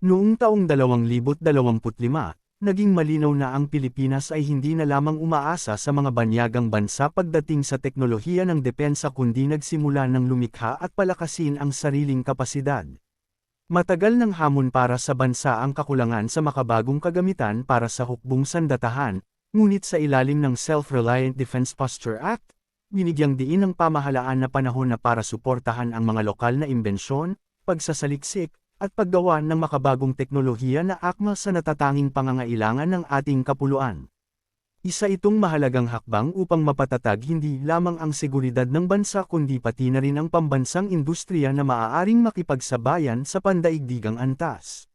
Noong taong 2025, naging malinaw na ang Pilipinas ay hindi na lamang umaasa sa mga banyagang bansa pagdating sa teknolohiya ng depensa kundi nagsimula ng lumikha at palakasin ang sariling kapasidad. Matagal ng hamon para sa bansa ang kakulangan sa makabagong kagamitan para sa hukbong sandatahan, ngunit sa ilalim ng Self-Reliant Defense Posture Act, binigyang diin ng pamahalaan na panahon na para suportahan ang mga lokal na imbensyon, pagsasaliksik, at paggawa ng makabagong teknolohiya na akma sa natatanging pangangailangan ng ating kapuluan. Isa itong mahalagang hakbang upang mapatatag hindi lamang ang seguridad ng bansa kundi pati na rin ang pambansang industriya na maaaring makipagsabayan sa pandaigdigang antas.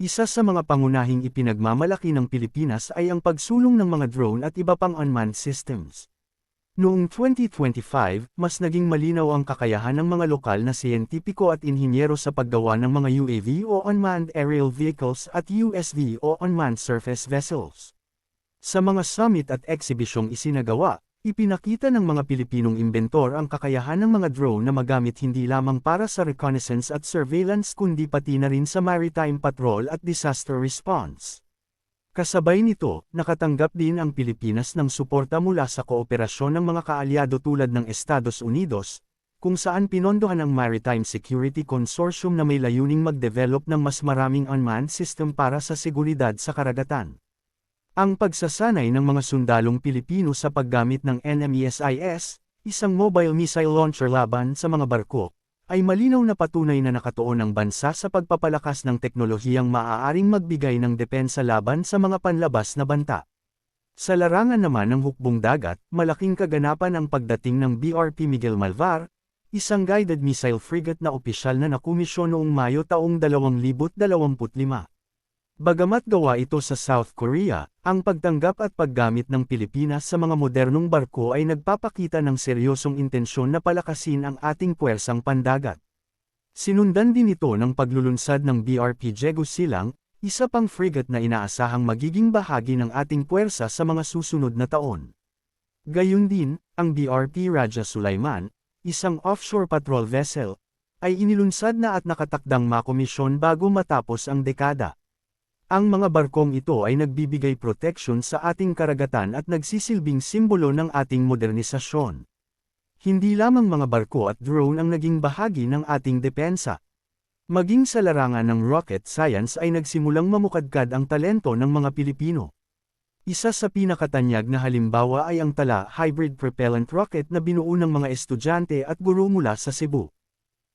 Isa sa mga pangunahing ipinagmamalaki ng Pilipinas ay ang pagsulong ng mga drone at iba pang unmanned systems. Noong 2025, mas naging malinaw ang kakayahan ng mga lokal na siyentipiko at inhinyero sa paggawa ng mga UAV o Unmanned Aerial Vehicles at USV o Unmanned Surface Vessels. Sa mga summit at eksibisyong isinagawa, ipinakita ng mga Pilipinong inventor ang kakayahan ng mga drone na magamit hindi lamang para sa reconnaissance at surveillance kundi pati na rin sa maritime patrol at disaster response. Kasabay nito, nakatanggap din ang Pilipinas ng suporta mula sa kooperasyon ng mga kaalyado tulad ng Estados Unidos, kung saan pinondohan ang Maritime Security Consortium na may layuning mag-develop ng mas maraming unmanned system para sa seguridad sa karagatan. Ang pagsasanay ng mga sundalong Pilipino sa paggamit ng NMESIS, isang mobile missile launcher laban sa mga barko, ay malinaw na patunay na nakatuon ang bansa sa pagpapalakas ng teknolohiyang maaaring magbigay ng depensa laban sa mga panlabas na banta. Sa larangan naman ng hukbong dagat, malaking kaganapan ang pagdating ng BRP Miguel Malvar, isang guided missile frigate na opisyal na nakumisyon noong Mayo taong 2025. Bagamat gawa ito sa South Korea, ang pagtanggap at paggamit ng Pilipinas sa mga modernong barko ay nagpapakita ng seryosong intensyon na palakasin ang ating puwersang pandagat. Sinundan din ito ng paglulunsad ng BRP Jego Silang, isa pang frigate na inaasahang magiging bahagi ng ating puwersa sa mga susunod na taon. Gayun din, ang BRP Raja Sulaiman, isang offshore patrol vessel, ay inilunsad na at nakatakdang makomisyon bago matapos ang dekada. Ang mga barkong ito ay nagbibigay proteksyon sa ating karagatan at nagsisilbing simbolo ng ating modernisasyon. Hindi lamang mga barko at drone ang naging bahagi ng ating depensa. Maging sa larangan ng rocket science ay nagsimulang mamukadkad ang talento ng mga Pilipino. Isa sa pinakatanyag na halimbawa ay ang Tala Hybrid Propellant Rocket na binuo ng mga estudyante at guro mula sa Cebu.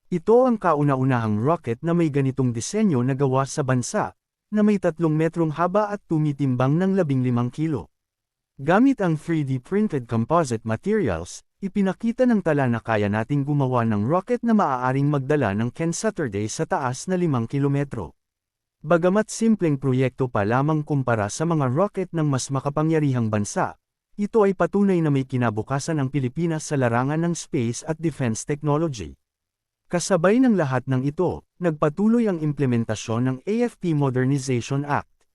Ito ang kauna-unahang rocket na may ganitong disenyo na gawa sa bansa, na may 3 metrong haba at tumitimbang ng 15 kilo. Gamit ang 3D printed composite materials, ipinakita ng tala na kaya nating gumawa ng rocket na maaaring magdala ng Ken Saturday sa taas na 5 kilometro. Bagamat simpleng proyekto pa lamang kumpara sa mga rocket ng mas makapangyarihang bansa, ito ay patunay na may kinabukasan ang Pilipinas sa larangan ng space at defense technology. Kasabay ng lahat ng ito, nagpatuloy ang implementasyon ng AFP Modernization Act.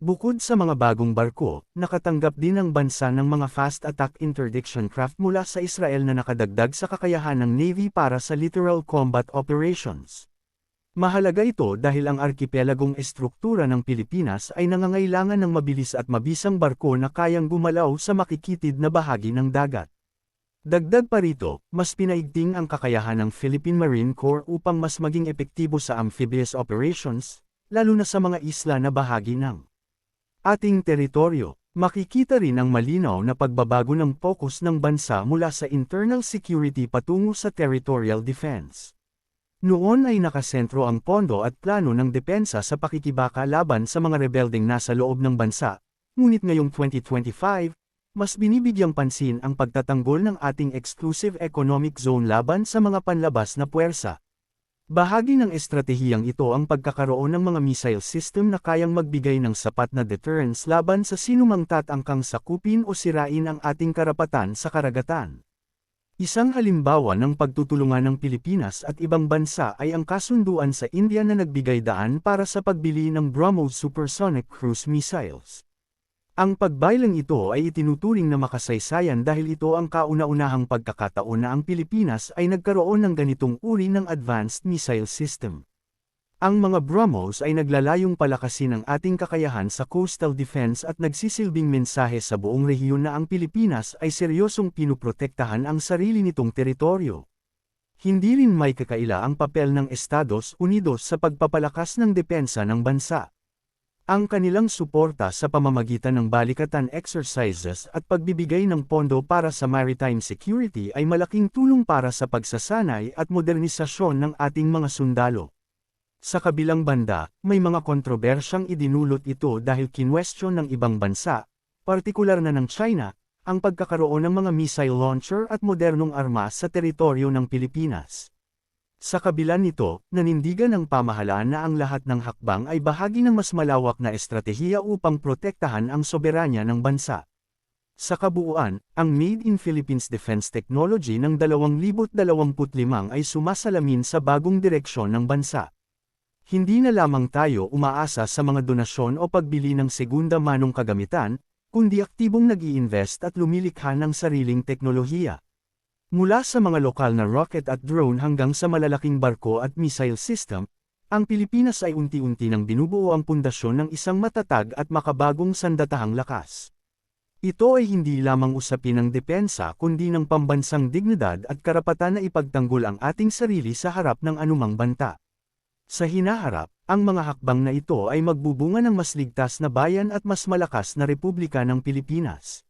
Bukod sa mga bagong barko, nakatanggap din ang bansa ng mga fast attack interdiction craft mula sa Israel na nakadagdag sa kakayahan ng Navy para sa littoral combat operations. Mahalaga ito dahil ang arkipelagong estruktura ng Pilipinas ay nangangailangan ng mabilis at mabisang barko na kayang gumalaw sa makikitid na bahagi ng dagat. Dagdag pa rito, mas pinaigting ang kakayahan ng Philippine Marine Corps upang mas maging epektibo sa amphibious operations, lalo na sa mga isla na bahagi ng ating teritoryo. Makikita rin ang malinaw na pagbabago ng focus ng bansa mula sa internal security patungo sa territorial defense. Noon ay nakasentro ang pondo at plano ng depensa sa pakikibaka laban sa mga rebelding nasa loob ng bansa, ngunit ngayong 2025, mas binibigyang pansin ang pagtatanggol ng ating exclusive economic zone laban sa mga panlabas na puwersa. Bahagi ng estratehiyang ito ang pagkakaroon ng mga missile system na kayang magbigay ng sapat na deterrence laban sa sinumang tatangkang sakupin o sirain ang ating karapatan sa karagatan. Isang halimbawa ng pagtutulungan ng Pilipinas at ibang bansa ay ang kasunduan sa India na nagbigay daan para sa pagbili ng BrahMos supersonic cruise missiles. Ang pagbaylang ito ay itinuturing na makasaysayan dahil ito ang kauna-unahang pagkakataon na ang Pilipinas ay nagkaroon ng ganitong uri ng advanced missile system. Ang mga BRAMOS ay naglalayong palakasin ang ating kakayahan sa coastal defense at nagsisilbing mensahe sa buong rehiyon na ang Pilipinas ay seryosong pinuprotektahan ang sarili nitong teritoryo. Hindi rin may kakaila ang papel ng Estados Unidos sa pagpapalakas ng depensa ng bansa. Ang kanilang suporta sa pamamagitan ng balikatan exercises at pagbibigay ng pondo para sa maritime security ay malaking tulong para sa pagsasanay at modernisasyon ng ating mga sundalo. Sa kabilang banda, may mga kontrobersyang idinulot ito dahil kinwestiyon ng ibang bansa, partikular na ng China, ang pagkakaroon ng mga missile launcher at modernong armas sa teritoryo ng Pilipinas. Sa kabila nito, nanindigan ng pamahalaan na ang lahat ng hakbang ay bahagi ng mas malawak na estratehiya upang protektahan ang soberanya ng bansa. Sa kabuuan, ang Made in Philippines Defense Technology ng 2025 ay sumasalamin sa bagong direksyon ng bansa. Hindi na lamang tayo umaasa sa mga donasyon o pagbili ng segunda manong kagamitan, kundi aktibong nag invest at lumilikha ng sariling teknolohiya. Mula sa mga lokal na rocket at drone hanggang sa malalaking barko at missile system, ang Pilipinas ay unti-unti nang binubuo ang pundasyon ng isang matatag at makabagong sandatahang lakas. Ito ay hindi lamang usapin ng depensa kundi ng pambansang dignidad at karapatan na ipagtanggol ang ating sarili sa harap ng anumang banta. Sa hinaharap, ang mga hakbang na ito ay magbubunga ng mas ligtas na bayan at mas malakas na Republika ng Pilipinas.